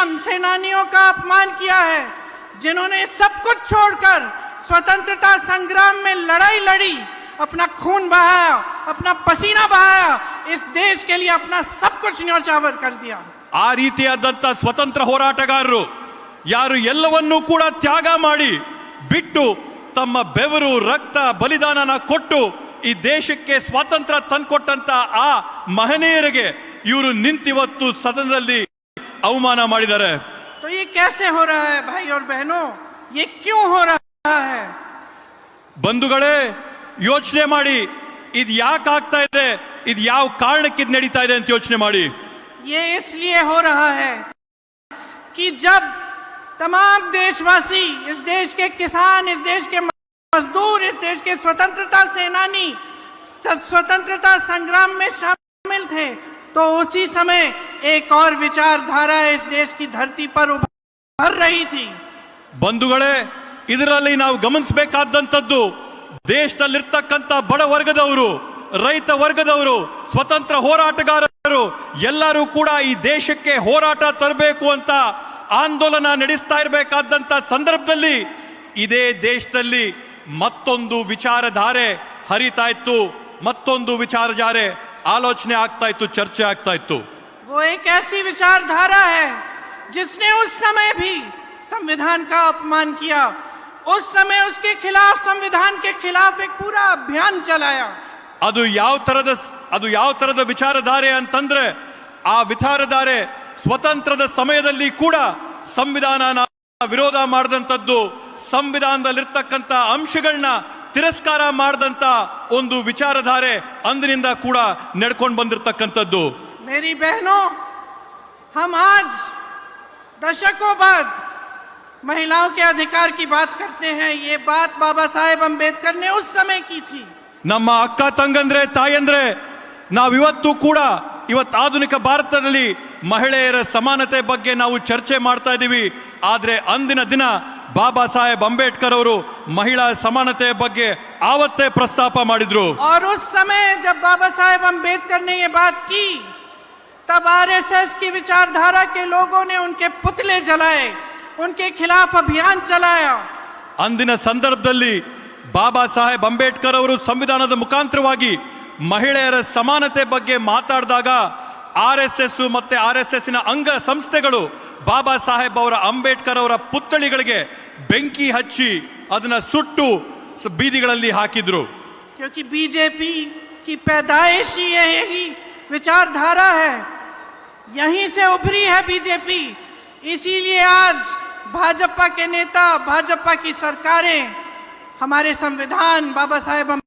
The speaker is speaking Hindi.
उन सेनानियों का अपमान किया है जिन्होंने सब कुछ छोड़कर स्वतंत्रता संग्राम में लड़ाई लड़ी अपना खून बहाया अपना पसीना बहाया इस देश के लिए अपना सब कुछ न्यौछावर कर दिया ಆ ರೀತಿಯಾದಂಥ ಸ್ವತಂತ್ರ ಹೋರಾಟಗಾರರು ಯಾರು ಎಲ್ಲವನ್ನೂ ಕೂಡ ತ್ಯಾಗ ಮಾಡಿ ಬಿಟ್ಟು ತಮ್ಮ ಬೆವರು ರಕ್ತ ಬಲಿದಾನನ ಕೊಟ್ಟು ಈ ದೇಶಕ್ಕೆ ಸ್ವಾತಂತ್ರ್ಯ ತಂದ್ಕೊಟ್ಟಂತ ಆ ಮಹನೀಯರಿಗೆ ಇವರು ನಿಂತಿವತ್ತು ಸದನದಲ್ಲಿ ಅವಮಾನ ಮಾಡಿದ್ದಾರೆ तो ये कैसे हो रहा है भाई और बहनों ये क्यों हो रहा है ಬಂಧುಗಳೇ ಯೋಚನೆ ಮಾಡಿ ಇದು ಯಾಕೆ ಆಗ್ತಾ ಇದೆ ಇದು ಯಾವ ಕಾರಣಕ್ಕೆ ಇದು ನಡೀತಾ ಇದೆ ಅಂತ ಯೋಚನೆ ಮಾಡಿ ये इसलिए हो रहा है कि जब तमाम देशवासी इस देश के किसान इस देश के मजदूर इस देश के स्वतंत्रता सेनानी स- स्वतंत्रता संग्राम में शामिल थे तो उसी समय एक और विचारधारा इस देश की धरती पर उभर रही थी ಬಂಧುಗಳೇ ಇದರಲ್ಲಿ ನಾವು ಗಮನಿಸಬೇಕಾದಂಥದ್ದು ದೇಶದಲ್ಲಿರ್ತಕ್ಕಂಥ ಬಡ ವರ್ಗದವರು ರೈತ ವರ್ಗದವರು ಸ್ವತಂತ್ರ ಹೋರಾಟಗಾರರು ಎಲ್ಲರೂ ಕೂಡ ಈ ದೇಶಕ್ಕೆ ಹೋರಾಟ ತರಬೇಕು ಅಂತ ಆಂದೋಲನ ನಡೆಸ್ತಾ ಇರಬೇಕಾದಂತ ಸಂದರ್ಭದಲ್ಲಿ ಇದೇ ದೇಶದಲ್ಲಿ ಮತ್ತೊಂದು ವಿಚಾರಧಾರೆ ಹರಿತಾ ಇತ್ತು ಮತ್ತೊಂದು ವಿಚಾರಧಾರೆ ಆಲೋಚನೆ ಆಗ್ತಾ ಇತ್ತು ಚರ್ಚೆ ಆಗ್ತಾ ಇತ್ತು वो एक ऐसी विचारधारा है जिसने उस समय भी संविधान का अपमान किया उस समय उसके खिलाफ संविधान के खिलाफ एक पूरा अभियान चलाया ಅದು ಯಾವ ತರದ ಅದು ಯಾವ ತರದ ವಿಚಾರಧಾರೆ ಅಂತಂದ್ರೆ ಆ ವಿಚಾರಧಾರೆ ಸ್ವತಂತ್ರದ ಸಮಯದಲ್ಲಿ ಕೂಡ ಸಂವಿಧಾನನ ವಿರೋಧ ಮಾಡಿದಂಥದ್ದು ಸಂವಿಧಾನದಲ್ಲಿರ್ತಕ್ಕಂಥ ಅಂಶಗಳನ್ನ ತಿರಸ್ಕಾರ ಮಾಡಿದಂತ ಒಂದು ವಿಚಾರಧಾರೆ ಅಂದಿನಿಂದ ಕೂಡ ನಡ್ಕೊಂಡು ಬಂದಿರತಕ್ಕಂಥದ್ದು मेरी बहनों हम आज दशकों बाद महिलाओं के अधिकार की बात करते हैं ये बात बाबा साहेब अंबेडकर ने उस समय की थी ನಮ್ಮ ಅಕ್ಕ ತಂಗಂದ್ರೆ ತಾಯಂದ್ರೆ ನಾವಿವತ್ತು ಕೂಡ ಇವತ್ತು ಆಧುನಿಕ ಭಾರತದಲ್ಲಿ ಮಹಿಳೆಯರ ಸಮಾನತೆ ಬಗ್ಗೆ ನಾವು ಚರ್ಚೆ ಮಾಡ್ತಾ ಇದ್ದೀವಿ ಆದ್ರೆ ಅಂದಿನ ದಿನ ಬಾಬಾ ಸಾಹೇಬ್ ಅಂಬೇಡ್ಕರ್ ಅವರು ಮಹಿಳಾ ಸಮಾನತೆ ಬಗ್ಗೆ ಆವತ್ತೇ ಪ್ರಸ್ತಾಪ ಮಾಡಿದ್ರು और उस समय जब बाबा साहेब अंबेडकर ने ये बात की तब आरएसएस की विचारधारा के लोगों ने उनके पुतले जलाए उनके खिलाफ अभियान चलाया ಅಂದಿನ ಸಂದರ್ಭದಲ್ಲಿ ಬಾಬಾ ಸಾಹೇಬ್ ಅಂಬೇಡ್ಕರ್ ಅವರು ಸಂವಿಧಾನದ ಮುಖಾಂತರವಾಗಿ ಮಹಿಳೆಯರ ಸಮಾನತೆ ಬಗ್ಗೆ ಮಾತಾಡಿದಾಗ ಆರ್ ಎಸ್ ಎಸ್ ಮತ್ತೆ ಆರ್ ಎಸ್ ಎಸ್ ಅಂಗ ಸಂಸ್ಥೆಗಳು ಬಾಬಾ ಸಾಹೇಬ್ ಅವರ ಅಂಬೇಡ್ಕರ್ ಅವರ ಪುತ್ಥಳಿಗಳಿಗೆ ಬೆಂಕಿ ಹಚ್ಚಿ ಅದನ್ನ ಸುಟ್ಟು ಸ- ಬೀದಿಗಳಲ್ಲಿ ಹಾಕಿದ್ರು क्योंकि बीजेपी की पैदाइश ही ये- यही विचारधारा है यहीं से उभरी है बीजेपी। इसीलिए आज भाजपा के नेता, भाजपा की सरकारें, हमारे संविधान बाबा साहेब